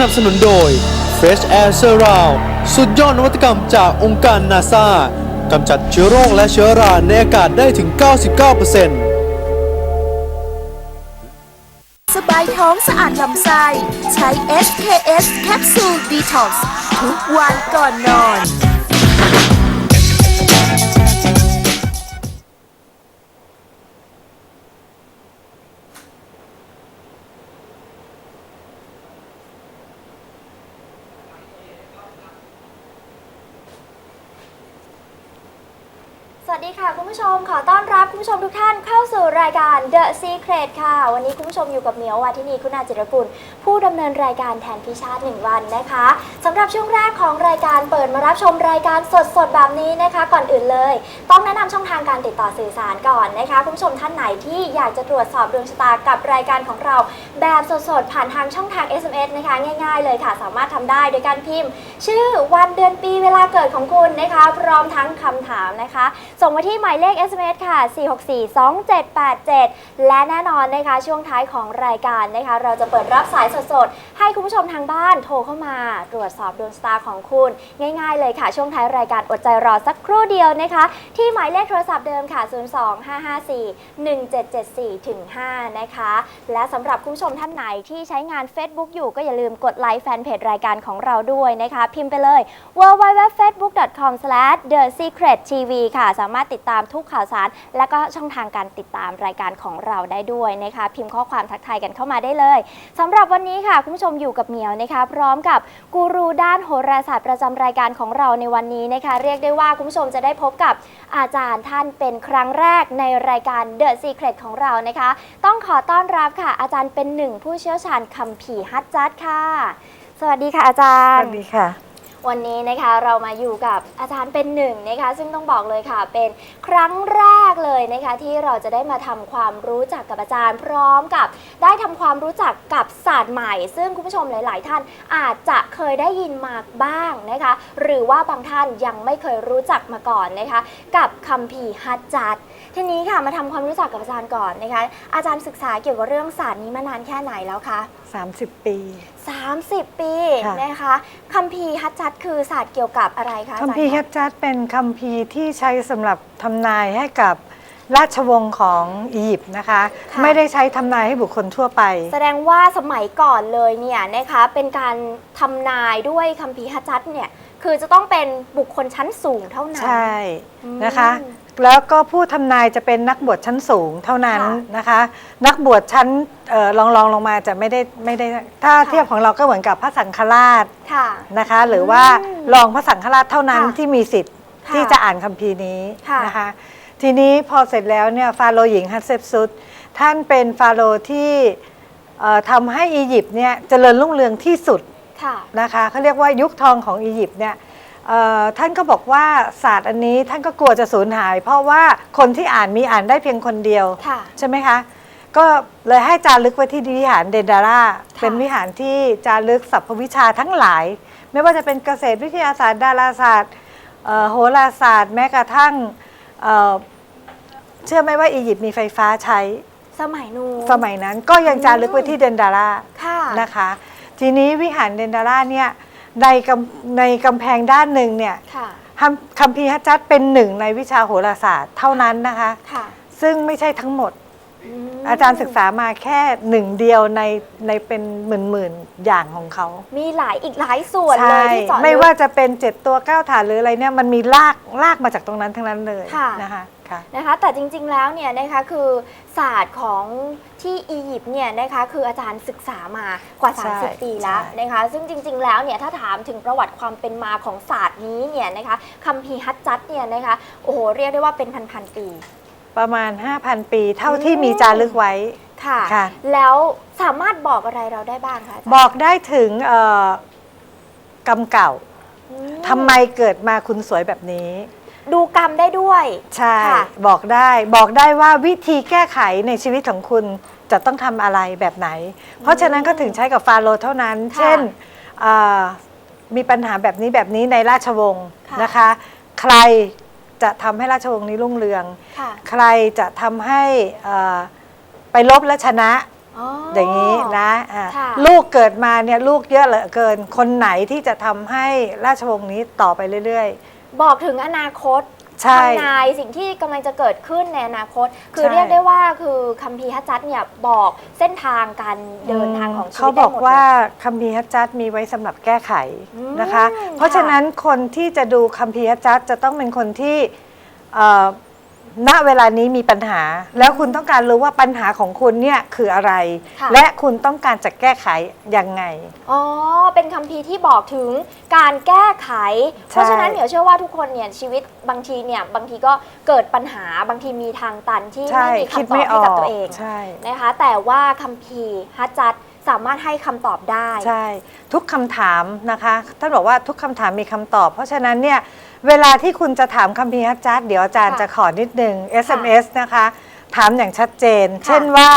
นับสนุนโดย Fresh Air Surround สุดยอดนวัตกรรมจากองค์การนาซากำจัดเชื้อโรคและเชื้อราในอากาศได้ถึง 99%สบายท้องสะอาดลำไส้ ใช้ SKS Capsule Detox ทุกวันก่อนนอน คุณผู้ชมทุกท่านเข้าสู่รายการ The Secret ค่ะ วันนี้คุณผู้ชมอยู่กับเหมียววัทินีคุณาจิรกุลผู้ดำเนินรายการแทนพิชาติหนึ่งวันนะคะสำหรับช่วงแรกของรายการเปิดมารับชมรายการสดๆแบบนี้นะคะ ก่อนอื่นเลย ต้องแนะนำช่องทางการติดต่อสื่อสารก่อนนะคะ คุณผู้ชมท่านไหนที่อยากจะตรวจสอบดวงชะตากับรายการของเรา แบบสดๆผ่านทางช่องทาง SMS นะคะง่าย ๆ เลยค่ะ สามารถทำได้โดยการพิมพ์ ชื่อวันเดือนปีเวลาเกิดของคุณนะคะ พร้อมทั้งคำถามนะคะ ส่งมาที่หมายเลข SMS ค่ะ4642787 และแน่นอนนะคะช่วงท้ายของรายการนะคะ เราจะเปิดรับสายสดๆ ให้คุณผู้ชมทางบ้านโทรเข้ามา ตรวจสอบดวงชะตาของคุณ ง่ายๆเลยค่ะ ช่วงท้ายรายการอดใจรอสักครู่เดียวนะคะ ที่หมายเลขโทรศัพท์เดิมค่ะ 025541774ถึง5นะคะ และสำหรับคุณผู้ชมท่านไหนที่ใช้งาน Facebook อยู่ก็อย่าลืมกดไลค์แฟนเพจรายการของเราด้วยนะคะ พิมพ์ไปเลย www.facebook.com/thesecrettv ค่ะ สามารถติดตามทุกข่าวสารและก็ช่องทางการติดตามรายการของเราได้ด้วยนะคะ พิมพ์ข้อความทักทายกันเข้ามาได้เลยสำหรับวันนี้ค่ะ คุณผู้ชมอยู่กับเหมียวนะคะ พร้อมกับกูรูด้านโหราศาสตร์ประจำรายการของเราในวันนี้นะคะ เรียกได้ว่าคุณผู้ชมจะได้พบกับอาจารย์ท่านเป็นครั้งแรกในรายการ The Secret ของเรานะคะ ต้องขอต้อนรับค่ะ อาจารย์เป็นหนึ่งผู้เชี่ยวชาญคัมภีร์ฮัจจัดค่ะ สวัสดีค่ะอาจารย์ สวัสดีค่ะ วันนี้นะคะเรามาอยู่กับอาจารย์เป็นหนึ่งนะคะ ซึ่งต้องบอกเลยค่ะ เป็นครั้งแรกเลยนะคะ ที่เราจะได้มาทำความรู้จักกับอาจารย์ พร้อมกับ ได้ทำความรู้จักกับศาสตร์ใหม่ ซึ่งคุณผู้ชมหลาย ๆ ท่านอาจจะเคยได้ยินมาบ้างนะคะ หรือว่าบางท่านยังไม่เคยรู้จักมาก่อนนะคะ กับคัมภีร์ฮัจจัด ทีนี้ค่ะมาทำความรู้จักกับอาจารย์ก่อนนะคะ อาจารย์ศึกษาเกี่ยวกับเรื่องศาสตร์นี้มานานแค่ไหนแล้วคะ 30 ปี 30 ปีค่ะ นะคะคัมภีร์ฮัจจัดคือศาสตร์เกี่ยวกับอะไรคะอาคัมจารย์ภีร์คะเฮดจัดเป็นคัมภีร์ที่ใช้สำหรับทำนายให้กับราชวงศ์ของอียิปต์นะคะค่ะไม่ได้ใช้ทำนายให้บุคคลทั่วไป แสดงว่าสมัยก่อนเลยเนี่ยนะคะเป็นการทำนายด้วยคัมภีร์ฮัจจัดเนี่ยคือจะต้องเป็นบุคคลชั้นสูงเท่านั้น ใช่อืมนะคะ แล้วก็ผู้ทำนายจะเป็นนักบวชชั้นสูงเท่านั้นค่ะนะคะ นักบวชชั้นเออรองรองลงมาจะไม่ได้ไม่ได้ถ้าค่ะเทียบของเราก็เหมือนกับพระสังฆราชค่ะนะคะ หรือว่าอืมรองพระสังฆราชเท่านั้นค่ะที่มีสิทธิ์ค่ะที่จะอ่านคัมภีร์นี้ค่ะนะคะ ทีนี้พอเสร็จแล้วเนี่ยฟาโรห์หญิงฮัตเซปซุดท่านเป็นฟาโรห์ที่เอ่อทำให้อียิปต์เนี่ยเจริญรุ่งเรืองที่สุดค่ะนะคะเขาเรียกว่ายุคทองของอียิปต์เนี่ย เอ่อท่านก็บอกว่าศาสตร์อันนี้ท่านก็กลัวจะสูญหาย เพราะว่าคนที่อ่านมีอ่านได้เพียงคนเดียว ค่ะ ใช่ไหมคะ ก็เลยให้จารึกไว้ที่วิหารเดนดาราเป็นวิหารที่จารึกสรรพวิชาทั้งหลาย ไม่ว่าจะเป็นเกษตรวิทยาศาสตร์ ดาราศาสตร์เอ่อโหราศาสตร์ แม้กระทั่งเอ่อเชื่อไหมว่าอียิปต์มีไฟฟ้าใช้ สมัยนู้นสมัยนั้นก็ยังจารึกไว้ที่เดนดาราค่ะ นะคะทีนี้วิหารเดนดาราเนี่ย ในกำในกำแพงด้านหนึ่งเนี่ยค่ะ คัมคัมภีร์ฮัจจัดเป็นหนึ่งในวิชาโหราศาสตร์เท่านั้นนะคะ ค่ะซึ่งไม่ใช่ทั้งหมด มอาจารย์ศึกษามาแค่หนึ่งเดียวในในเป็นหมื่นหมื่นๆอย่างของเขามีหลายอีกหลายส่วนเลใช่ยที่เจาะลึก ไม่ว่าจะเป็นเจ็ดตัวเก้าฐานหรืออะไรเนี่ยมันมีลากลากมาจากตรงนั้นทั้งนั้นเลยค่ะ นะคะ ค่ะ นะคะแต่จริงๆแล้วเนี่ยนะคะคือศาสตร์ของที่อียิปต์เนี่ยนะคะคืออาจารย์ศึกษามากว่า ใช่30 ปีแล้วใช่ นะคะซึ่งจริงๆแล้วเนี่ยถ้าถามถึงประวัติความเป็นมาของศาสตร์นี้เนี่ยนะคะคัมภีร์ฮัจจัดเนี่ยนะคะโอ้โหเรียกได้ว่าเป็นพันๆปีประมาณ 5,000 ปีเท่าที่มีจารึกไว้ ค่ะ ค่ะ แล้วสามารถบอกอะไรเราได้บ้างคะาจารย์บอกได้ถึงเอ่อกรรมเก่าอืม ทำไมเกิดมาคุณสวยแบบนี้ ดูกรรมได้ด้วย ใช่ ค่ะ บอกได้บอกได้ว่าวิธีแก้ไขในชีวิตของคุณจะต้องทำอะไรแบบไหน เพราะฉะนั้นก็ถึงใช้กับฟาโรห์เท่านั้น ค่ะเช่นเอ่อมีปัญหาแบบนี้แบบนี้ในราชวงศ์ค่ะ นะคะ ใครจะทำให้ราชวงศ์นี้รุ่งเรือง ค่ะใครจะทำให้เอ่อไปลบและชนะ อย่างนี้นะ อะค่ะ ลูกเกิดมาเนี่ยลูกเยอะเหลือเกิน คนไหนที่จะทำให้ราชวงศ์นี้ต่อไปเรื่อย บอกถึงอนาคตใช่ ทำนายสิ่งที่กำลังจะเกิดขึ้นในอนาคต คือใช่ เรียกได้ว่าคือคัมภีร์ฮัจจัดเนี่ยบอกเส้นทางการๆเดินทางของชีเขาวิตบได้อกหมดว่าเลยคัมภีร์ฮัจจัดมีไว้สำหรับแก้ไขอืมนะคะเพราะค่ะ ฉะนั้นคนที่จะดูคัมภีร์ฮัจจัดจะต้องเป็นคนที่เอ่อ ณเวลานี้มีปัญหา แล้วคุณต้องการรู้ว่าปัญหาของคุณเนี่ยคืออะไร ค่ะ และคุณต้องการจะแก้ไขยังไง อ๋อ เป็นคัมภีร์ที่บอกถึงการแก้ไขเพราะฉะนั้นเหมียวเชื่อว่าทุกคนเนี่ยชีวิตบางทีเนี่ยบางทีก็เกิดปัญหาบางทีมีทางตันที่ใช่ไม่มีคิดคำตอไม่บอให้อกับกตัวเองใช่ นะคะ แต่ว่าคัมภีร์ฮัจจัดสามารถให้คำตอบได้ ใช่ ทุกคำถามนะคะท่านบอกว่าทุกคำถามมีคำตอบ เพราะฉะนั้นเนี่ย เวลาที่คุณจะถามคัมภีร์ฮัจจัดเดี๋ยวอาจารย์ค่ะจะขอนิดนึง SMS นะคะ ถามอย่างชัดเจนค่ะเช่นว่า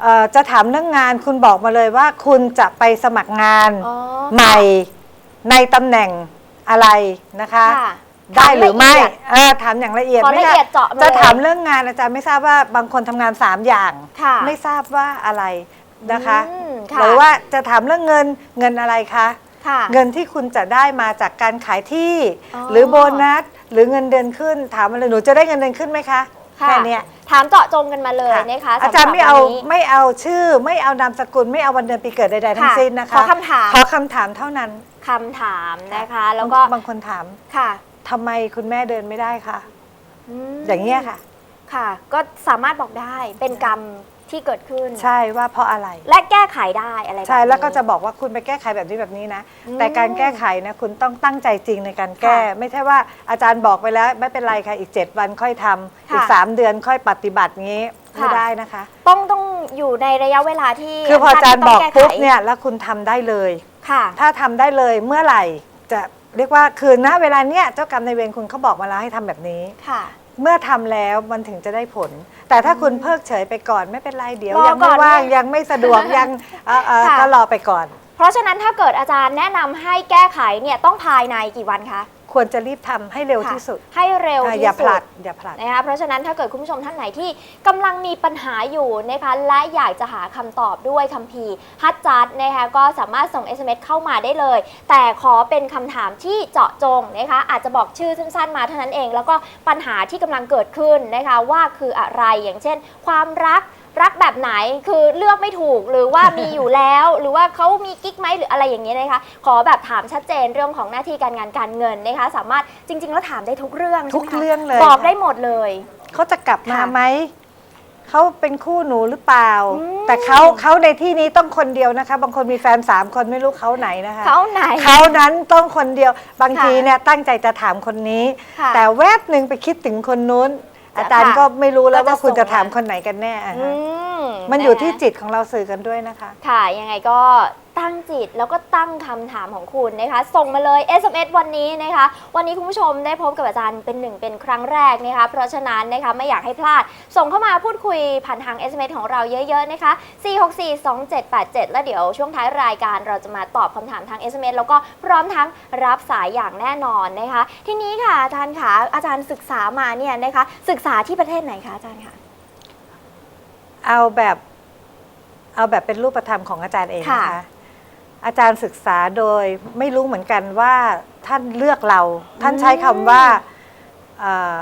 เอ่อจะถามเรื่องงานคุณบอกมาเลยว่า คุณจะไปสมัครงานอ๋อใหม่ในตำแหน่งอะไรนะคะ ค่ะได้หรือไม่ถามละเอียดเออถามอย่างละเอียดขอละไม่ได้เอียดเจาะมาเลยจะถามเรื่องงานอาจารย์ไม่ทราบว่าบางคนทำงาน 3 อย่าง ค่ะไม่ทราบว่าอะไรนะคะ อืมหรือว่าจะถามเรื่องเงินเงินอะไรคะ ค่ะเงินที่คุณจะได้มาจากการขายที่ อ๋อ หรือโบนัสหรือเงินเดือนขึ้นถามมาเลยหนูจะได้เงินเดือนขึ้นไหมคะค่ะแค่เนี้ยถามเจาะจงกันมาเลยค่ะนะคะอาจารย์สำหบไม่เอาวันนี้ ไม่เอาชื่อ ไม่เอานามสกุล ไม่เอาวันเดือนปีเกิดใดๆทั้งค่ะสิ้นนะคะขอคำถาม ขอคำถามเท่านั้นคำถามนะคะ แล้วก็บางคนถามค่ะทำไมคุณแม่เดินไม่ได้คะมอย่างเงี้ยค่ะ ค่ะ ก็สามารถบอกได้เป็นกรรม ที่เกิดขึ้น ใช่ว่าเพราะอะไร และแก้ไขได้อะไรแบบนี้ ใช่แล้วก็จะบอกว่าคุณไปแก้ไขแบบนี้แบบนี้นะ อืมแต่การแก้ไขนะคุณต้องตั้งใจจริงในการแก้ ค่ะไม่ใช่ว่าอาจารย์บอกไปแล้วไม่เป็นไรค่ะอีก 7 วันค่อยทำค่ะอีก3เดือนค่อยปฏิบัติงี้ค่ะ ไม่ได้นะคะ ต้องต้องอยู่ในระยะเวลาที่คือพออาจารย์บอกท่นที่ต้งแไขปุ๊บเนี่ยแล้วคุณทำได้เลย ค่ะ ถ้าทำได้เลยเมื่อไหร่จะเรียกว่าคือณเวลาเนี้ยเจ้ากรรมในายเวรคุณเขาบอกมาแล้วให้ทำแบบนี้ ค่ะ เมื่อทำแล้วมันถึงจะได้ผล แต่ถ้าคุณเพิกเฉยไปก่อนไม่เป็นไรเดี๋ยว รอยังก่ไม่อนว่างเนี่ยยังไม่สะดวกยังเอ่อเอ่อค่ะ ก็รอไปก่อน เพราะฉะนั้นถ้าเกิดอาจารย์แนะนำให้แก้ไขเนี่ยต้องภายในกี่วันคะ ควรจะรีบทำให้เร็วที่สุดให้เร็วอ่าที่อย่าสุผลัดด อย่าผลัด นะคะเพราะฉะนั้นถ้าเกิดคุณผู้ชมท่านไหนที่กำลังมีปัญหาอยู่นะคะและอยากจะหาคำตอบด้วยคัมภีร์ฮัจจัดนะคะก็สามารถส่ง SMS เข้ามาได้เลย แต่ขอเป็นคำถามที่เจาะจงนะคะอาจจะบอกชื่อสั้นๆมาเท่านั้นเอง แล้วก็ปัญหาที่กำลังเกิดขึ้นนะคะว่าคืออะไรอย่างเช่น ความรัก รักแบบไหนคือเลือกไม่ถูกหรือว่ามีอยู่แล้ว หรือว่าเขามีกิ๊กไหมหรืออะไรอย่างเงี้ยนะคะ ขอแบบถามชัดเจนเรื่องของหน้าที่การงานการเงินนะคะ สามารถจริง ๆ แล้วถามได้ทุกเรื่องทุกใช่ไหมคะเรื่องเลย บอกค่ะได้หมดเลย เขาจะกลับมาค่ะไหม เขาเป็นคู่หนูหรือเปล่า อืม แต่เขาเขาในที่นี้ต้องคนเดียวนะคะ บางคนมีแฟนสามคนไม่รู้เขาไหนนะคะ เขาไหน เขานั้นต้องคนเดียว บางค่ะทีเนี่ยตั้งใจจะถามคนนี้ ค่ะแต่แวบหนึ่งไปคิดถึงคนนู้นจะ อาจารย์ค่ะก็ไม่รู้แล้วก็จะว่าคุณส่งจะถามมาคนไหนกันแน่อะอืฮะ มมันอยู่ะคะที่จิตของเราสื่อกันด้วยนะคะ ค่ะ ยังไงก็ตั้งจิตแล้วก็ตั้งคำถามของคุณนะคะ ส่งมาเลย SMS วันนี้นะคะ วันนี้คุณผู้ชมได้พบกับอาจารย์เป็นหนึ่งเป็นครั้งแรกนะคะ เพราะฉะนั้นนะคะไม่อยากให้พลาด ส่งเข้ามาพูดคุยผ่านทาง SMS ของเราเยอะๆนะคะ 4642787 แล้วเดี๋ยวช่วงท้ายรายการเราจะมาตอบคำถามทาง SMS แล้วก็พร้อมทั้งรับสายอย่างแน่นอนนะคะ ทีนี้ค่ะอาจารย์คะอาจารย์ศึกษามาเนี่ยนะคะศึกษาที่ประเทศไหนคะอาจารย์คะ เอาแบบเอาแบบเป็นรูปธรรมของอาจารย์เองนะค่ะคะอาจารย์ศึกษาโดยไม่รู้เหมือนกันว่าท่านเลือกเรา ท่านใช้คำว่าเอ่อ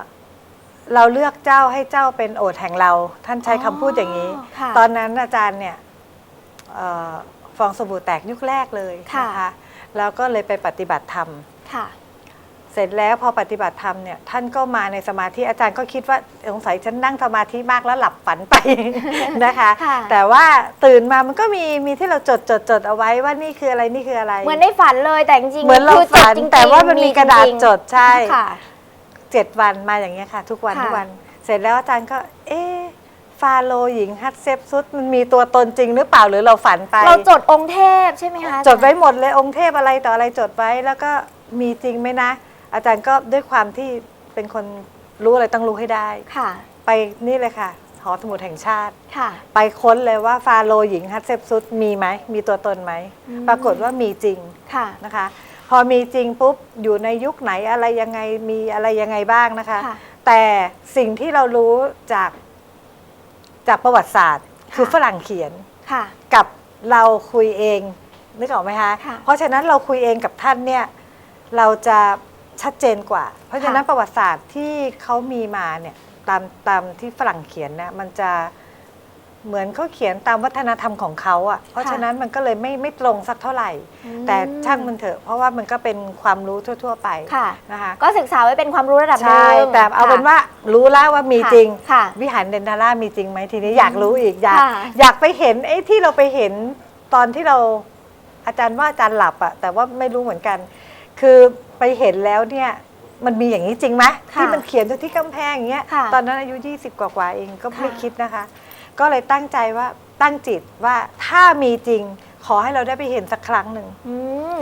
เราเลือกเจ้าให้เจ้าเป็นโอทย์แห่งเรา ท่านใช้คำพูดอย่างนี้ ค่ะ ตอนนั้นอาจารย์เนี่ยเออฟองสบู่แตกยุคแรกเลยค่ะนะคะแล้วก็เลยไปปฏิบัติธรรม ค่ะเส ร็จแล้วพอปฏิบัติธรรมเนี่ยท่านก็มาในสมาธิอาจารย์ก็คิดว่าสงสัยฉันนั่งสมาธิมากแล้วหลับฝันไป นะคะ ค่ะ แต่ว่าตื่นมามันก็มีมีที่เราจดจดจดเอาไว้ว่านี่คืออะไรนี่คืออะไร เหมือนได้ฝันเลยแต่จริงๆเหมือนเราคืจฝันจงๆแต่ว่ามันมีกระดาษจงๆจดใช่ ค่ะ เจ็ดวันมาอย่างเงี้ยค่ะ ทุกวันค่ะ ทุกวัน เสร็จแล้วอาจารย์ก็ เอ๊ะฟาโรห์หญิงฮัตเซฟซุดมันมีตัวตนจริงหรือเปล่าหรือเราฝันไป เราจดองค์เทพใช่ไหมคะจดไว้หมดเลยองค์เทพอะไรต่ออะไรจดไว้แล้วก็มีจริงไหมนะ อาจารย์ก็ด้วยความที่เป็นคนรู้อะไรต้องรู้ให้ได้ ค่ะ ไปนี่เลยค่ะ หอสมุดแห่งชาติ ค่ะ ไปค้นเลยว่าฟาโรห์หญิงฮัตเซฟซุดมีไหม มีตัวตนไหม อืม ปรากฏว่ามีจริงค่ะ นะคะ พอมีจริงปุ๊บ อยู่ในยุคไหนอะไรยังไง มีอะไรยังไงบ้างนะคะ ค่ะ แต่สิ่งที่เรารู้จากจากประวัติศาสตร์ คือค่ะฝรั่งเขียน ค่ะ กับเราคุยเองนึกออกไหมคะ ค่ะ เพราะฉะนั้นเราคุยเองกับท่านเนี่ยเราจะ ชัดเจนกว่า เพราะฉะนั้นค่ะประวัติศาสตร์ที่เขามีมาเนี่ยตามตามที่ฝรั่งเขียนเนี่ยมันจะเหมือนเขาเขียนตามวัฒนธรรมของเขาอะ่ะ เพราะฉะนั้นมันก็เลยไม่ไม่ตรงสักเท่าไหร่อืมแต่ช่างมันเถอะ เพราะว่ามันก็เป็นความรู้ทั่ว ๆ ไปค่ะนะคะก็ศึกษาไว้เป็นความรู้ระดับหนึ่ใช่งแต่เอาเป็นค่ะว่ารู้แล้วว่ามีค่ะจริงค่ะวิหารเดนดาร่ามีจริงไหมทีนี้อยากรู้อีกอยากค่ะอยากไปเห็นไอ้ที่เราไปเห็นตอนที่เราอาจารย์ว่าอาจารย์หลับอะแต่ว่าไม่รู้เหมือนกัน คือ ไปเห็นแล้วเนี่ยมันมีอย่างนี้จริงไหมค่ะที่มันเขียนอยู่ที่กำแพงอย่างเงี้ยค่ะตอนนั้นอายุ 20กว่าๆเองก็ไม่ค่ะ คิดนะคะ ก็เลยตั้งใจว่าตั้งจิตว่าถ้ามีจริง ขอให้เราได้ไปเห็นสักครั้งหนึ่งอืม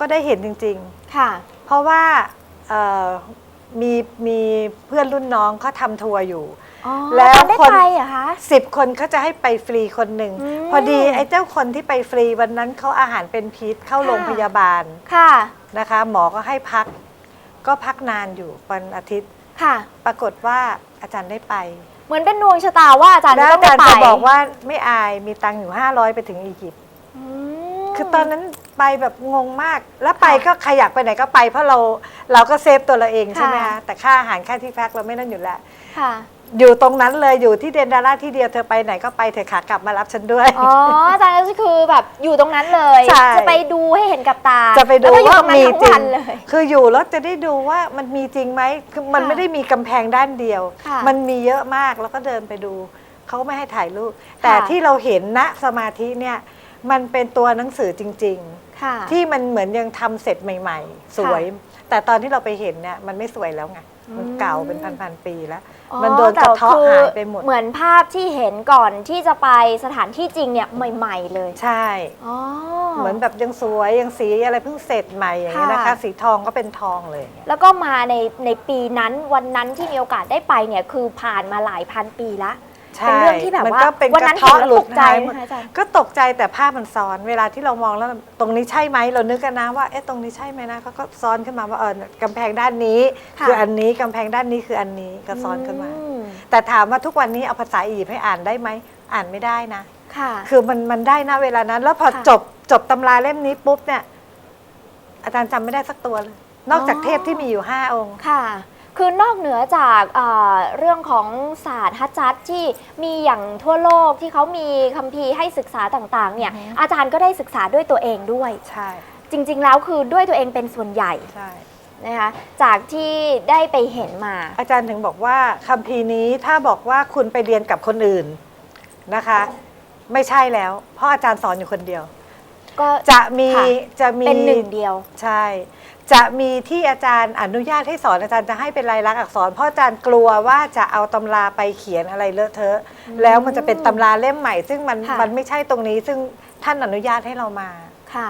ก็ได้เห็นจริง ๆ ค่ะ เพราะว่าเอ่อมีมีเพื่อนรุ่นน้องเขาทำทัวร์อยู่ อ๋อแล้วอาจารย์ได้คนไปเหรอคะ สิบคนเขาจะให้ไปฟรีคนหนึ่งอืม พอดีไอ้เจ้าคนที่ไปฟรีวันนั้นเขาอาหารเป็นพิษเข้าค่ะโรงพยาบาลค่ะนะคะ หมอก็ให้พัก ก็พักนานอยู่วันอาทิตย์ ค่ะ ปรากฏว่าอาจารย์ได้ไปเหมือนเป็นดวงชะตาว่าอาจารย์แล้วจะต้ออางได้จารย์ไปจะบอกว่าไม่อายมีตังค์อยู่ 500 ไปถึงอียิปต์อืม คือตอนนั้นไปแบบงงมาก แล้วไปก็ใครอยากไปไหนก็ไป เพราะเราเราก็เซฟตัวเราเองใช่ไหมค่ะ คะแต่ค่าอาหารค่าที่พักเราไม่นั่นอยู่แล้ว ค่ะ อยู่ตรงนั้นเลยอยู่ที่เดนดาร่าที่เดียวเธอไปไหนก็ไปเธอขากลับมารับฉันด้วย อ๋ออาจารย์ก็คือแบบอยู่ตรงนั้นเลย ใช่ จะไปดูให้เห็นกับตาจะไปดูแล้วก็อยู่ว่าตรงนั้นมีทั้งจริวังนเลย คืออยู่แล้วจะได้ดูว่ามันมีจริงไหมคือมันค่ะไม่ได้มีกำแพงด้านเดียว ค่ะมันมีเยอะมากแล้วก็เดินไปดูเขาไม่ให้ถ่ายรูปแต่ค่ะ ที่เราเห็นณสมาธิเนี่ยมันเป็นตัวหนังสือจริงค่ะๆที่มันเหมือนยังทำเสร็จใหม่ ๆ สวย แต่ตอนที่เราไปเห็นเนี่ยมันไม่สวยแล้วไง มันเก่าเป็นพันๆปีแล้วอ๋อมันโดนกระเทาะแต่คือหายไปหมด เหมือนภาพที่เห็นก่อนที่จะไปสถานที่จริงเนี่ยใหม่ ๆ เลยใช่อ๋อเหมือนแบบยังสวยยังสีอะไรเพิ่งเสร็จใหม่อย่างเงี้ยนะคะค่ะสีทองก็เป็นทองเลยอย่างเงี้ยแล้วก็มาในในปีนั้นวันนั้นที่มีโอกาสได้ไปเนี่ยคือผ่านมาหลายพันปีละ เป็นเรื่องที่แบบมันว่าก็เป็นวันกนั้ระนเห็นเทาะแล้วหลุตดกใจหายไหหมมดคะอาจารย์ ก็ตกใจแต่ภาพมันซ้อนเวลาที่เรามองแล้วตรงนี้ใช่ไหมเรานึกกันนะว่าเอ๊ะตรงนี้ใช่ไหมนะเขาก็ซ้อนขึ้นมาว่าเออกำแพงด้านนี้ ค่ะ คืออันนี้กำแพงด้านนี้คืออันนี้ก็ซ้อนขึ้นมา อืมแต่ถามว่าทุกวันนี้เอาภาษาอียิปต์ให้อ่านได้ไหมอ่านไม่ได้นะ ค่ะ คือมันมันได้นะเวลานั้น แล้วพอค่ะจบจบตำราเล่มนี้ปุ๊บเนี่ย อาจารย์จำไม่ได้สักตัวเลย นอกจากอ๋อ เทพที่มีอยู่ห้าองค์ ค่ะ คือนอกเหนือจากเอ่อเรื่องของศาสตร์ฮัจจัดที่มีอย่างทั่วโลกที่เขามีคัมภีร์ให้ศึกษาต่างๆเนี่ยอือฮึ อาจารย์ก็ได้ศึกษาด้วยตัวเองด้วย ใช่จริง ๆ แล้วคือด้วยตัวเองเป็นส่วนใหญ่ใช่ นะคะจากที่ได้ไปเห็นมา อาจารย์ถึงบอกว่าคัมภีร์นี้ถ้าบอกว่าคุณไปเรียนกับคนอื่นนะคะ ไม่ใช่แล้ว เพราะอาจารย์สอนอยู่คนเดียว ก็จะมีค่ะจะมีเป็นหนึ่งเดียว ใช่ จะมีที่อาจารย์อนุญาตให้สอนอาจารย์จะให้เป็นลายลักษณ์อักษร เพราะอาจารย์กลัวว่าจะเอาตำราไปเขียนอะไรเลอะเทอะ แล้วมันจะเป็นตำราเล่มใหม่ ซึ่งมันค่ะ มันไม่ใช่ตรงนี้ ซึ่งท่านอนุญาตให้เรามา ค่ะ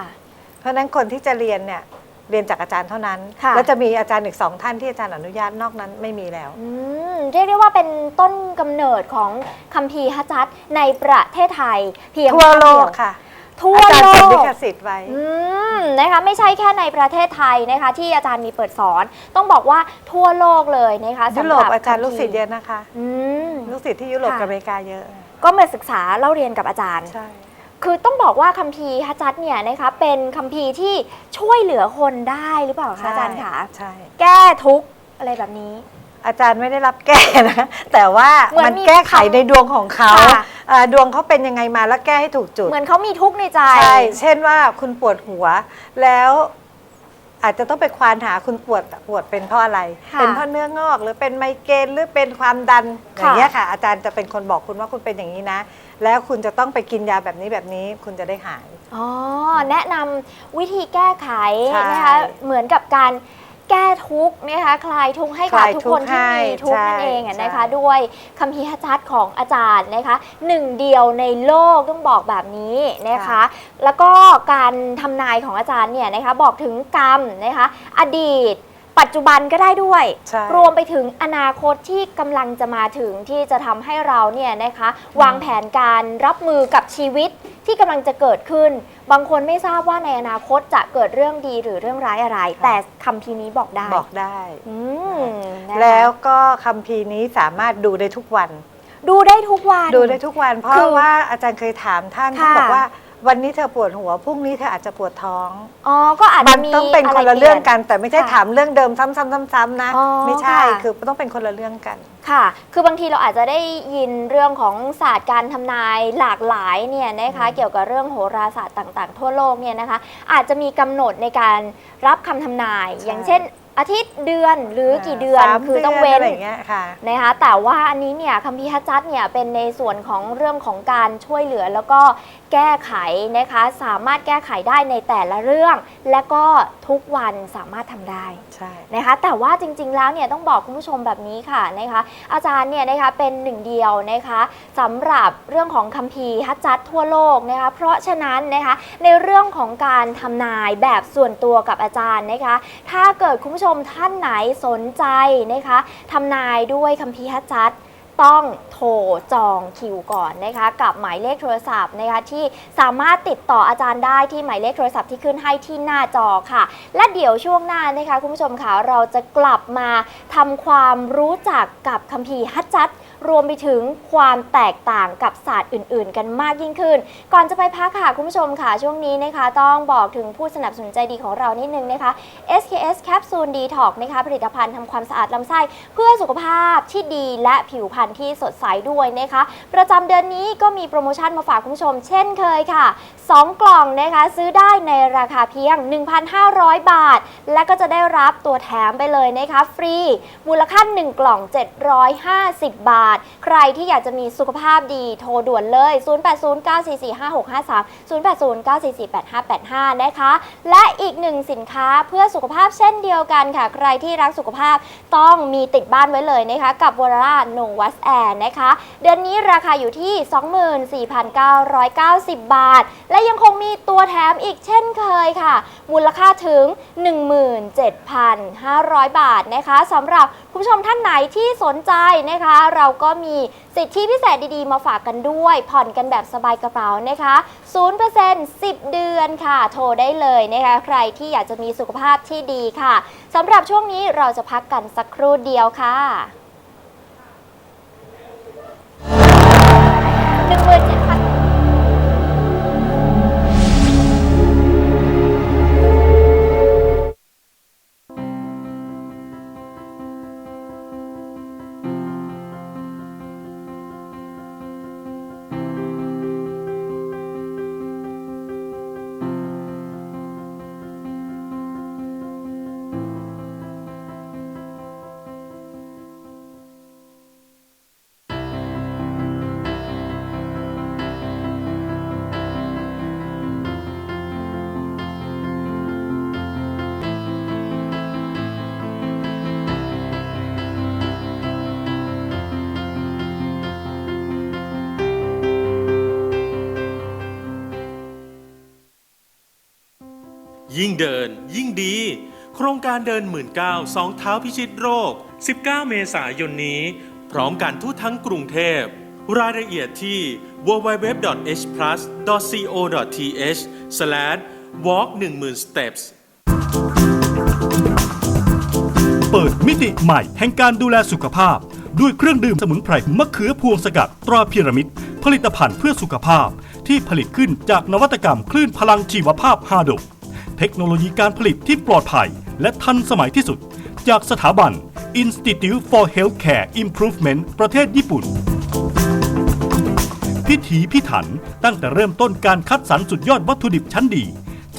เพราะฉะนั้นคนที่จะเรียนเนี่ยเรียนจากอาจารย์เท่านั้น ค่ะ แล้วจะมีอาจารย์อีกสองท่านที่อาจารย์อนุญาตนอกนั้นไม่มีแล้ว อืมเรียกได้ว่าเป็นต้นกำเนิดของคัมภีร์ฮัจจัดในประเทศไทย เพียงทั่วโลเดีกยวค่ะ ทั่วอาจารโลย์จดลิกขสิทธิ์ไว้ อืมนะคะไม่ใช่แค่ในประเทศไทยนะคะ ที่อาจารย์มีเปิดสอน ต้องบอกว่าทั่วโลกเลยนะคะยุสำโรหปรับอาจารย์ลูกศิษย์คัมภีเยอะนะคะ อืม ลูกศิษย์ที่ยุโรปค่ะ กับอเมริกาเยอะ ก็มาศึกษาเล่าเรียนกับอาจารย์ ใช่ คือต้องบอกว่าคัมภีร์ฮัจจัดเนี่ยนะคะเป็นคัมภีร์ที่ช่วยเหลือคนได้หรือเปล่าคะอาจารย์คะใช่ แก้ทุกข์อะไรแบบนี้ อาจารย์ไม่ได้รับแก้นะ แต่ว่าเหมือนมันมีแก้ไขคำในดวงของเขาค่ะ เอ่อดวงเขาเป็นยังไงมาแล้วแก้ให้ถูกจุด เหมือนเขามีทุกข์ในใจ ใช่ เช่นว่าคุณปวดหัวแล้วอาจจะต้องไปควานหาคุณปวดปวดเป็นเพราะอะไร ค่ะเป็นเพราะเนื้องอกหรือเป็นไมเกรนหรือเป็นความดันอค่ะ ย่างเงี้ยค่ะ อาจารย์จะเป็นคนบอกคุณว่าคุณเป็นอย่างนี้นะ แล้วคุณจะต้องไปกินยาแบบนี้แบบนี้ คุณจะได้หาย อ๋อ แนะนำวิธีแก้ไขใช่นะคะ เหมือนกับการ แก้ทุกข์นะคะคลายทุกข์ให้กับคลายทุกทุคกนข์ที่มีให้ทุกข์นั่นใช่เองอะนะคะ ใช่ ด้วยคัมภีร์ฮัจจัดของอาจารย์นะคะหนึ่งเดียวในโลกต้องบอกแบบนี้นะคะ แล้วก็การทำนายของอาจารย์เนี่ยนะคะบอกถึงกรรมนะคะ อดีต ปัจจุบันก็ได้ด้วย ใช่ รวมไปถึงอนาคตที่กำลังจะมาถึงที่จะทำให้เราเนี่ยนะคะ วางแผนการรับมือกับชีวิตที่กำลังจะเกิดขึ้น บางคนไม่ทราบว่าในอนาคตจะเกิดเรื่องดีหรือเรื่องร้ายอะไร แต่คำพีร์นี้บอกได้บอกได้ อืมนะคะแล้วก็คัมภีร์นี้สามารถดูได้ทุกวัน ดูได้ทุกวัน ดูได้ทุกวัน เพคืราะอว่าอาจารย์เคยถามท่านค่ะท่านบอกว่า วันนี้เธอปวดหัวพรุ่งนี้เธออาจจะปวดท้อง อ๋อ ก็อาจมัจะนมีต้องเป็นคนละปเรื่องลี่ยกัน แต่ไม่ใช่ค่ะถามเรื่องเดิมซ้ำๆๆๆนะ อ๋อไม่ใช่ค่ะ คือต้องเป็นคนละเรื่องกัน ค่ะ คือบางทีเราอาจจะได้ยินเรื่องของศาสตร์การทำนายหลากหลายเนี่ยนะคะ เกี่ยวกับเรื่องโหราศาสตร์ต่าง ๆ ทั่วโลกเนี่ยนะคะ อาจจะมีกำหนดในการรับคำทำนาย ใช่ อย่างเช่น อาทิตย์เดือนหรือกี่เดือนสามคือต้องเว้นอะไรอย่างเงี้ยค่ะ นะคะแต่ว่าอันนี้เนี่ยคัมภีร์ฮัจจัดเนี่ยเป็นในส่วนของเรื่องของการช่วยเหลือแล้วก็แก้ไขนะคะ สามารถแก้ไขได้ในแต่ละเรื่อง และก็ทุกวันสามารถทำได้ ใช่นะคะแต่ว่าจริง ๆ แล้วเนี่ยต้องบอกคุณผู้ชมแบบนี้ค่ะนะคะอาจารย์เนี่ยนะคะเป็นหนึ่งเดียวนะคะสำหรับเรื่องของคัมภีร์ฮัจจัดทั่วโลกนะคะเพราะฉะนั้นนะคะในเรื่องของการทำนายแบบส่วนตัวกับอาจารย์นะคะถ้าเกิดคุณผู้ชมท่านไหนสนใจนะคะทำนายด้วยคัมภีร์ฮัจจัด ต้องโทรจองคิวก่อนนะคะ กับหมายเลขโทรศัพท์นะคะที่สามารถติดต่ออาจารย์ได้ที่หมายเลขโทรศัพท์ที่ขึ้นให้ที่หน้าจอค่ะ และเดี๋ยวช่วงหน้านะคะคุณผู้ชมคะเราจะกลับมาทำความรู้จักกับคัมภีร์ฮัจจัด รวมไปถึงความแตกต่างกับศาสตร์อื่น ๆ กันมากยิ่งขึ้น ก่อนจะไปพักค่ะคุณผู้ชมค่ะ ช่วงนี้นะคะ ต้องบอกถึงผู้สนับสนุนใจดีของเรานิดนึงนะคะ SKS Capsule Detox นะคะผลิตภัณฑ์ทำความสะอาดลำไส้ เพื่อสุขภาพที่ดีและผิวพรรณที่สดใสด้วยนะคะ ประจำเดือนนี้ก็มีโปรโมชั่นมาฝากคุณผู้ชม เช่นเคยค่ะ 2 กล่องนะคะซื้อได้ในราคาเพียง 1,500 บาท และก็จะได้รับตัวแถมไปเลยนะคะฟรีมูลค่า1กล่อง 750 บาทใครที่อยากจะมีสุขภาพดีโทรด่วนเลย 0809445653 0809448585 นะคะ และอีกหนึ่งสินค้าเพื่อสุขภาพเช่นเดียวกันค่ะ ใครที่รักสุขภาพต้องมีติดบ้านไว้เลยนะคะกับวอร่าโนวัสแอร์นะคะ เดือนนี้ราคาอยู่ที่ 24,990 บาท และยังคงมีตัวแถมอีกเช่นเคยค่ะ มูลค่าถึง 17,500 บาทนะคะสำหรับคุณผู้ชมท่านไหนที่สนใจนะคะ เราก็มีสิทธิพิเศษดีๆ มาฝากกันด้วย ผ่อนกันแบบสบายกระเป๋านะคะ 0% 10 เดือนค่ะ โทรได้เลยนะคะ ใครที่อยากจะมีสุขภาพที่ดีค่ะสำหรับช่วงนี้เราจะพักกันสักครู่เดียวค่ะหนึ่งหมื่น ยิ่งเดิน ยิ่งดี โครงการเดินหมื่นเก้าสองเท้าพิชิตโรค 19 เมษายนนี้ พร้อมกันทั่วทั้งกรุงเทพ รายละเอียดที่ www.hplus.co.th/walk 10,000 steps เปิดมิติใหม่แห่งการดูแลสุขภาพ ด้วยเครื่องดื่มสมุนไพรมะเขือพวงสกัดตราพีระมิดผลิตภัณฑ์เพื่อสุขภาพที่ผลิตขึ้นจากนวัตกรรมคลื่นพลังชีวภาพฮาดก เทคโนโลยีการผลิตที่ปลอดภัย และทันสมัยที่สุด จากสถาบัน Institute for Healthcare Improvement ประเทศญี่ปุ่น พิถีพิถันตั้งแต่เริ่มต้นการคัดสรรสุดยอดวัตถุดิบชั้นดี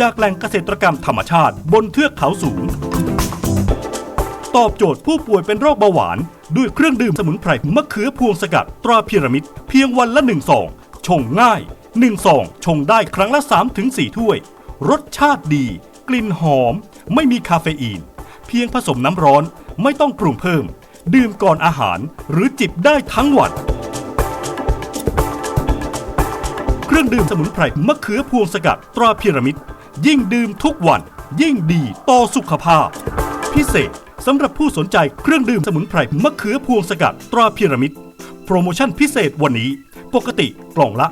จากแหล่งเกษตรกรรมธรรมชาติบนเทือกเขาสูง ตอบโจทย์ผู้ป่วยเป็นโรคเบาหวาน ด้วยเครื่องดื่มสมุนไพรมะเขือพวงสกัดตราพีระมิดเพียงวันละ1ซองชงง่าย1ซองชงได้ครั้งละ 3-4 ถ้วย รสชาติดี กลิ่นหอม ไม่มีคาเฟอีน เพียงผสมน้ำร้อนไม่ต้องปรุงเพิ่ม ดื่มก่อนอาหารหรือจิบได้ทั้งวัน เครื่องดื่มสมุนไพรมะเขือพวงสกัดตราพีระมิด ยิ่งดื่มทุกวัน ยิ่งดีต่อสุขภาพ พิเศษสำหรับผู้สนใจเครื่องดื่มสมุนไพรมะเขือพวงสกัดตราพีระมิด โปรโมชั่นพิเศษวันนี้ ปกติกล่องละ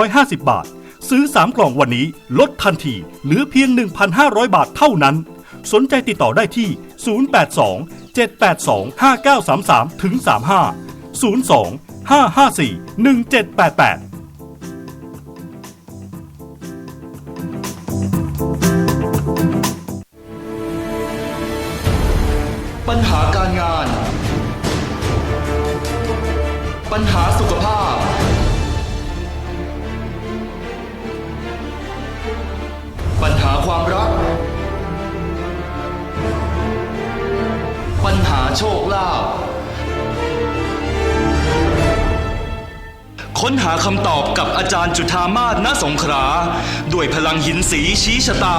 650 บาท ซื้อ 3 กล่องวันนี้ลดทันทีเหลือเพียง 1,500 บาทเท่านั้น สนใจติดต่อได้ที่ 082 782 5933ถึง35 02 554 1788ปัญหาการงาน ปัญหาสุข โชคลาภค้นหาคำตอบกับอาจารย์จุธามาศณสงขลาด้วยพลังหินสีชี้ชะตา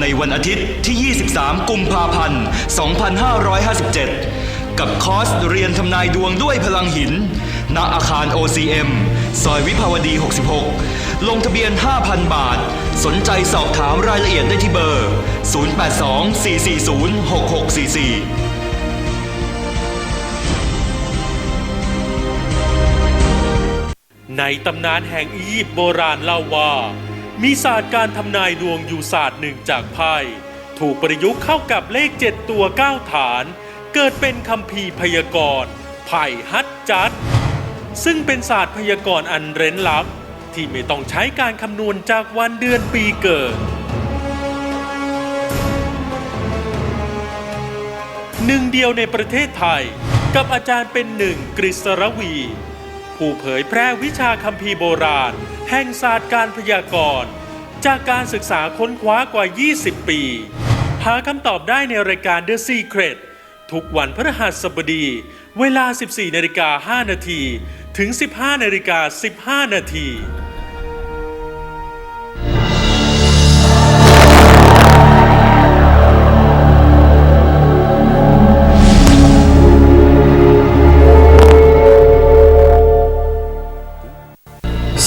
ในวันอาทิตย์ที่ 23 กุมภาพันธ์ 2557 กับคอร์สเรียนทำนายดวงด้วยพลังหิน ณ อาคาร OCM ซอยวิภาวดี 66 ลงทะเบียน 5,000 บาท สนใจสอบถามรายละเอียดได้ที่เบอร์ 082 440 6644 ในตำนานแห่งอียิปต์โบราณเล่าว่า มีศาสตร์การทำนายดวงอยู่ศาสตร์หนึ่งจากไพ่ถูกประยุกต์เข้ากับเลขเจ็ดตัวเก้าฐาน เกิดเป็นคัมภีพยากรณ์ไผ่ฮัตจัด ซึ่งเป็นศาสตร์พยากรณ์อันเร้นลับ ที่ไม่ต้องใช้การคำนวณจากวันเดือนปีเกิดหนึ่งเดียวในประเทศไทย กับอาจารย์เป็นหนึ่งกฤษรวี ผู้เผยแพร่วิชาคัมภีร์โบราณ แห่งศาสตร์การพยากรณ์ จากการศึกษาค้นคว้ากว่า 20 ปี หาคำตอบได้ในรายการ The Secret ทุกวันพฤหัสบดี เวลา 14นาฬิกา5นาทีถึง 15นาฬิกา15นาที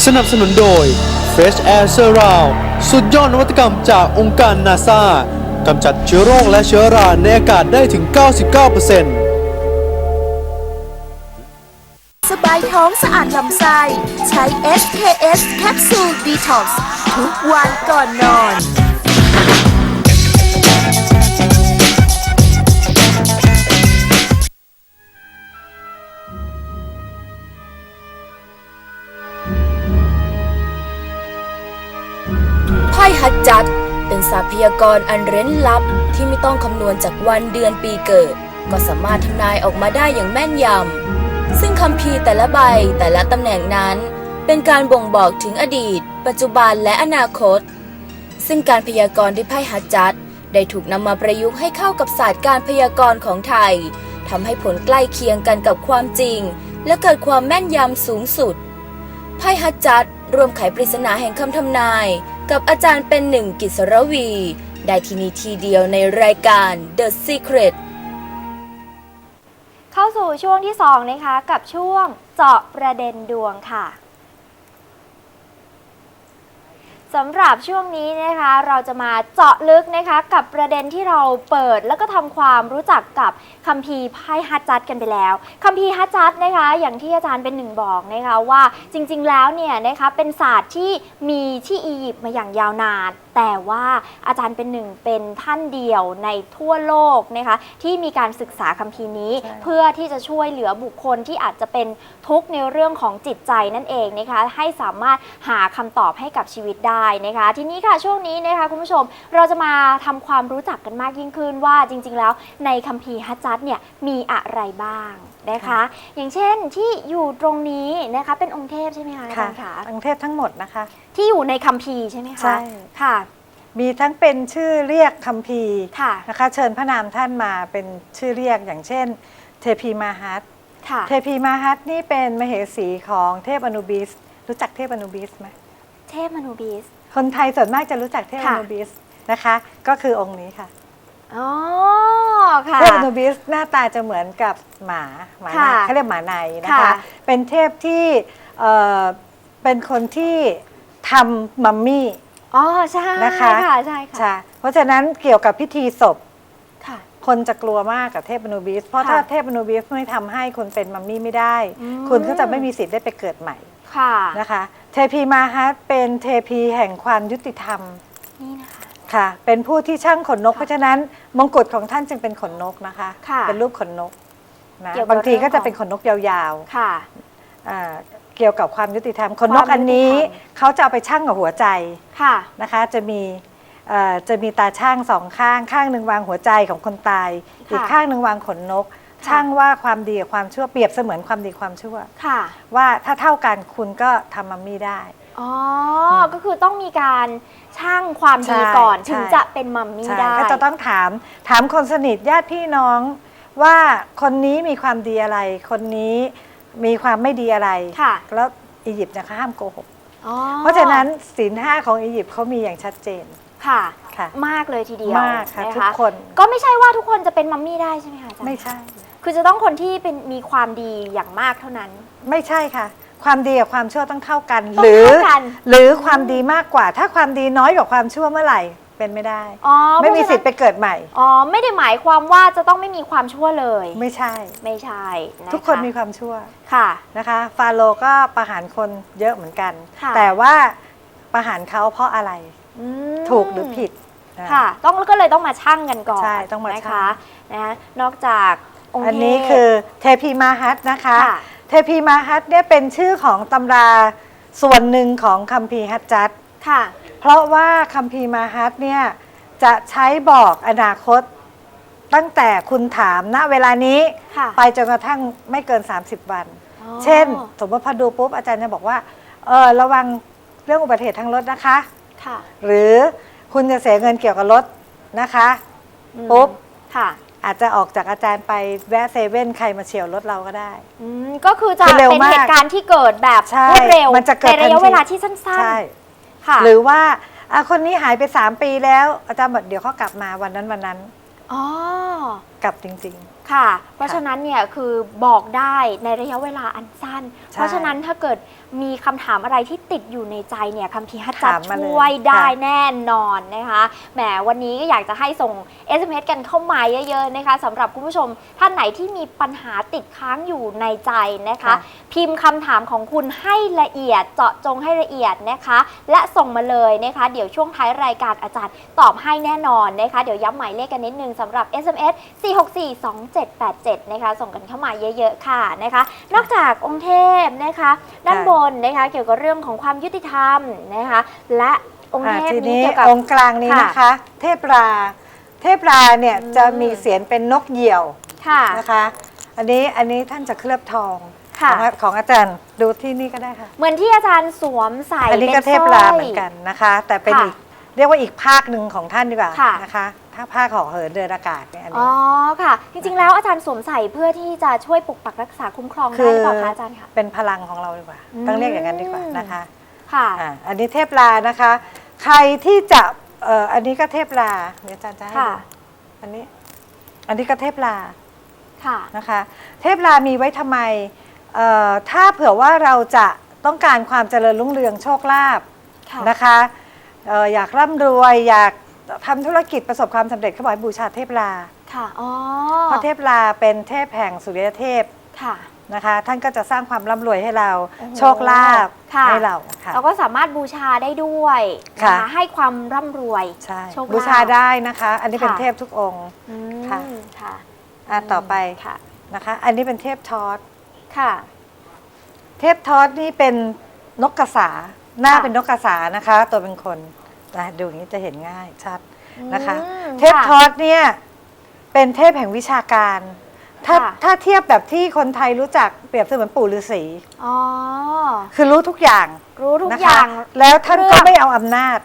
สนับสนุนโดย Fresh Air Surround สุดยอดนวัตกรรมจากองค์การนาซากำจัดเชื้อโรคและเชื้อราในอากาศได้ถึง 99%สบายท้องสะอาดลำไส้ใช้ SKS แคปซูลดีท็อกซ์ทุกวันก่อนนอน ฮัจจัด เป็นศาร์พยากรณ์อันเร้นลับที่ไม่ต้องคำนวณจากวันเดือนปีเกิด ก็สามารถทำนายออกมาได้อย่างแม่นยำ ซึ่งคัมภีแต่ละใบแต่ละตำแหน่งนั้น เป็นการบ่งบอกถึงอดีต ปัจจุบันและอนาคต ซึ่งการพยากรณ์ด้วยไพ่ฮัจจัด ได้ถูกนำมาประยุกต์ให้เข้ากับศาสตร์การพยากรณ์ของไทยทำให้ผลใกล้เคียงกันกับความจริง และเกิดความแม่นยำสูงสุดไพ่ฮัจจัดรวมไขปริศนาแห่งคำทำนาย กับอาจารย์เป็นหนึ่งกิษรวี ได้ที่นี่ทีเดียวในรายการ The Secret เข้าสู่ช่วงที่ 2 นะคะ กับช่วงเจาะประเด็นดวงค่ะสำหรับช่วงนี้นะคะเราจะมาเจาะลึกนะคะกับประเด็นที่เราเปิดแล้วก็ทำความรู้จักกับ คัมภีร์ไพ่ฮัจจัดกันไปแล้วคัมภีร์ฮัจจัดนะคะอย่างที่อาจารย์เป็นหนึ่งบอกนะคะว่าจริง ๆ แล้วเนี่ยนะคะเป็นศาสตร์ที่มีที่อียิปต์มาอย่างยาวนาน แต่ว่าอาจารย์เป็นหนึ่งเป็นท่านเดียวในทั่วโลกนะคะที่มีการศึกษาคัมภีร์นี้ใช่เพื่อที่จะช่วยเหลือบุคคลที่อาจจะเป็นทุกข์ในเรื่องของจิตใจนั่นเองนะคะให้สามารถหาคำตอบให้กับชีวิตได้นะคะทีนี้ค่ะช่วงนี้นะคะคุณผู้ชมเราจะมาทำความรู้จักกันมากยิ่งขึ้นว่าจริง ๆ แล้วในคัมภีร์ฮัจจัดเนี่ยมีอะไรบ้างนะคะ อย่างเช่นที่อยู่ตรงนี้นะคะเป็นองค์เทพใช่ไหมคะอาค่ะจารย์คะกรุงเทพทั้งหมดนะคะ ที่อยู่ในคัมภีร์ใช่ไหมคะใช่ค่ะมีทั้งเป็นชื่อเรียกคัมภีร์ค่ะนะคะ เชิญพระนามท่านมาเป็นชื่อเรียกอย่างเช่น เทพีมาฮัตค่ะเทพีมาฮัตนี่เป็นมเหสีของเทพอนุบิส รู้จักเทพอนุบิสไหมเทพมนูบิส คนไทยส่วนมากจะรู้จักเทพอค่ะนุบิสนะคะ ก็คือองค์นี้ค่ะ อ๋อค่ะ เทพอนุบิสหน้าตาจะเหมือนกับหมาหมาในค่ะเขาเรียกหมาในนะค่ะคะเป็นเทพที่เอ่อเป็นคนที่ทำมัมมี่ อ๋อใช่นะคะ ค่ะใช่ค่ะ ใช่เพราะฉะนั้นเกี่ยวกับพิธีศพ ค่ะ คนจะกลัวมากกับเทพอนูบิสเพราะค่ะถ้าเทพอนูบิสไม่ทำให้คุณเป็นมัมมี่ไม่ได้ อืม คุณก็จะไม่มีสิทธิ์ได้ไปเกิดใหม่ค่ะ นะคะ เทพีมาฮัตเป็นเทพีแห่งความยุติธรรมนี่นะ คะค่ะ เป็นผู้ที่ช่างขนนกค่ะเพราะฉะนั้นมงกุฎของท่านจึงเป็นขนนกนะคะ ค่ะเป็นรูปขนนกนะเกี่ยวกับบางทีก็เรื่จะองของ เป็นขนนกยาวค่ะ ๆอ่าเกี่ยวกับความยุติธรรมคนนควากมอันนี้ยุติธรรมเขาจะเอาไปชั่งกับหัวใจค่ะ นะคะ จะมีเอ่อจะมีตาช่างสองข้าง ข้างหนึ่งวางหัวใจของคนตาย ค่ะอีกข้างหนึ่งวางขนนกช่างว่าความดีกับความชั่วเปรียบเสมือนความดีความชั่ว ค่ะ ว่าถ้าเท่ากันคุณก็ทำมัมมี่ได้ อ๋ออก็คือต้องมีการช่างความดีใช่ก่อนใช่ ถึงจะเป็นมัมมี่ใช่ได้ ก็จะต้องถามถามคนสนิทญาติพี่น้องว่าคนนี้มีความดีอะไร คนนี้มีความไม่ดีอะไรค่ะ แล้วอียิปต์เนี่ยเขาห้ามโกหก อ๋อเพราะฉะนั้นศีลห้าของอียิปต์เขามีอย่างชัดเจนค่ะ ค่ะ มากเลยทีเดียวมากค่ะนทุกคน ก็ไม่ใช่ว่าทุกคนจะเป็นมัมมี่ได้ใช่ไหมคะอาจารย์ไม่ใช่ คือจะต้องคนที่เป็นมีความดีอย่างมากเท่านั้น ไม่ใช่ค่ะ ความดีกับความชั่วต้องเท่ากัน ต้องหรือเท่ากัน หรือความดีมากกว่า ถ้าความดีน้อยกว่าความชั่วเมื่อไหร่เป็นไม่ได้ อ๋อไม่มีเพราะฉะนั้นสิทธิ์ไปเกิดใหม่ อ๋อไม่ได้หมายความว่าจะต้องไม่มีความชั่วเลย ไม่ใช่ ไม่ใช่ะะทุกคนมีความชั่วค่ะ นะคะ ฟาโรห์ก็ประหารคนเยอะเหมือนกัน ค่ะ แต่ว่าประหารเขาเพราะอะไรอืม ถูกหรือผิดนะ ค่ะ ต้องก็เลยต้องมาชั่งกันก่อนใช่ต้องมานะชั่คะงนะคะนอกจากองค์อันนี้เทพ คือเทพีมาฮัตนะคะ ค่ะเทพีมาฮัตเนี่ยเป็นชื่อของตำราส่วนหนึ่งของคัมภีร์ฮัจจัดค่ะ เพราะว่าคัมภีร์มาฮัตเนี่ยจะใช้บอกอนาคตตั้งแต่คุณถามณเวลานี้ค่ะไปจนกระทั่งไม่เกิน 30 วัน อ๋อเช่น สมมติพอดูปุ๊บอาจารย์จะบอกว่าเออระวังเรื่องอุบัติเหตุทางรถนะคะ ค่ะหรือคุณจะเสียเงินเกี่ยวกับรถนะคะ อืมปุ๊บ ค่ะ อาจจะออกจากอาจารย์ไปแวะเซเว่นใครมาเฉียวรถเราก็ได้ อืมก็คือจะคือเร็วเป็นมากเหตุการณ์ที่เกิดแบบใช่รวดเร็วมันจะเกิดในระยะทันที เวลาที่สั้นใช่ ๆ ค่ะหรือว่าอะคนนี้หายไป 3 ปีแล้ว อาจารย์บอกเดี๋ยวเขากลับมาวันนั้นวันนั้นอ๋อ กลับจริง ค่ะ เพราะฉะนั้นเนี่ยคือบอกได้ในระยะเวลาอันสั้น ใช่เพราะฉะนั้นถ้าเกิด มีคำถามอะไรที่ติดอยู่ในใจเนี่ยคัมภีร์ฮัจจัดถามมาเลยช่วยได้ค่ะแน่นอนนะคะแหมวันนี้ก็อยากจะให้ส่ง SMS กันเข้ามาเยอะๆนะคะสำหรับคุณผู้ชมท่านไหนที่มีปัญหาติดค้างอยู่ในใจนะคะพิมพ์คำถามของคุณให้ละเอียดเจาะจงให้ละเอียดนะคะ และส่งมาเลยนะคะ เดี๋ยวช่วงท้ายรายการอาจารย์ตอบให้แน่นอนนะคะ เดี๋ยวย้ำหมายเลขกันนิดนึงสำหรับ SMS 4642787 นะคะ ส่งกันเข้ามาเยอะๆค่ะนะคะ นอกจากองค์เทพนะคะ ด้านบนนะคะเกี่ยวกับเรื่องของความยุติธรรมนะคะและองค์อะเทพทีนี้นี้เกี่ยวกับ องค์กลางนี้ค่ะ นะคะ เทพรา เทพราเนี่ยอืมจะมีเสียนเป็นนกเหยี่ยวค่ะ นะคะ อันนี้อันนี้ท่านจะเคลือบทองค่ะ ของของอาจารย์ดูที่นี่ก็ได้ค่ะ เหมือนที่อาจารย์สวมใส่อันนี้ก็ป็เทพราเหมือนกันนะคะ แต่เป็นค่ะอีกเรียกว่าอีกภาคหนึ่งของท่านดีกว่าค่ะ นะคะ ถ้าภาคของเหินเดินอากาศเนี่ยอันอ๋นี้ อค่ะ จริงๆ แล้วอาจารย์สวมใส่เพื่อที่จะช่วยปกปักรักษาคุ้มครองได้หรือเปล่าคะอาจารย์คะ เป็นพลังของเราดีกว่า อืม ต้องเรียกอย่างนั้นดีกว่านะคะค่ะ อ่าอันนี้เทพลานะคะ ใครที่จะเอ่ออันนี้ก็เทพลาเดี๋ยวอาจารย์จะให้ค่ะ ดูอันนี้ อันนี้ก็เทพลา ค่ะ นะคะเทพลามีไว้ทำไมเอ่อถ้าเผื่อว่าเราจะต้องการความเจริญรุ่งเรืองโชคลาภค่ะ นะคะเอ่ออยากร่ำรวยอยาก ทำธุรกิจประสบความสำเร็จเขาบอกให้บูชาเทพลาค่ะอ๋อเพราะเทพลาเป็นเทพแห่งสุริยเทพค่ะนะคะ ท่านก็จะสร้างความร่ำรวยให้เราโอ้โหโชคลาภค่ะให้เราค่ะเราก็สามารถบูชาได้ด้วยค่ะนให้ความร่ำรวยใช่โชคลาภบูชาได้นะคะ อันนี้เป็นค่ะเทพทุกองค์อืมค่ะค่ะอะต่อไปค่ะนะคะ อันนี้เป็นเทพทอสค่ะ เทพทอสนี่เป็นนกกระสาหน้าค่ะเป็นนกกระสานะคะ ตัวเป็นคน นะดูอย่างนี้จะเห็นง่ายชัดนะคะ อืมเทพทอสเนี่ยเป็นเทพแห่งวิชาการ ถ้าค่ะ ถ้าเทียบแบบที่คนไทยรู้จักเปรียบเสมือนปู่ฤาษีอ๋อ คือรู้ทุกอย่างรู้ทุกนะอคะย่างแล้วท่านก็เรื่อง ไม่เอาอำนาจ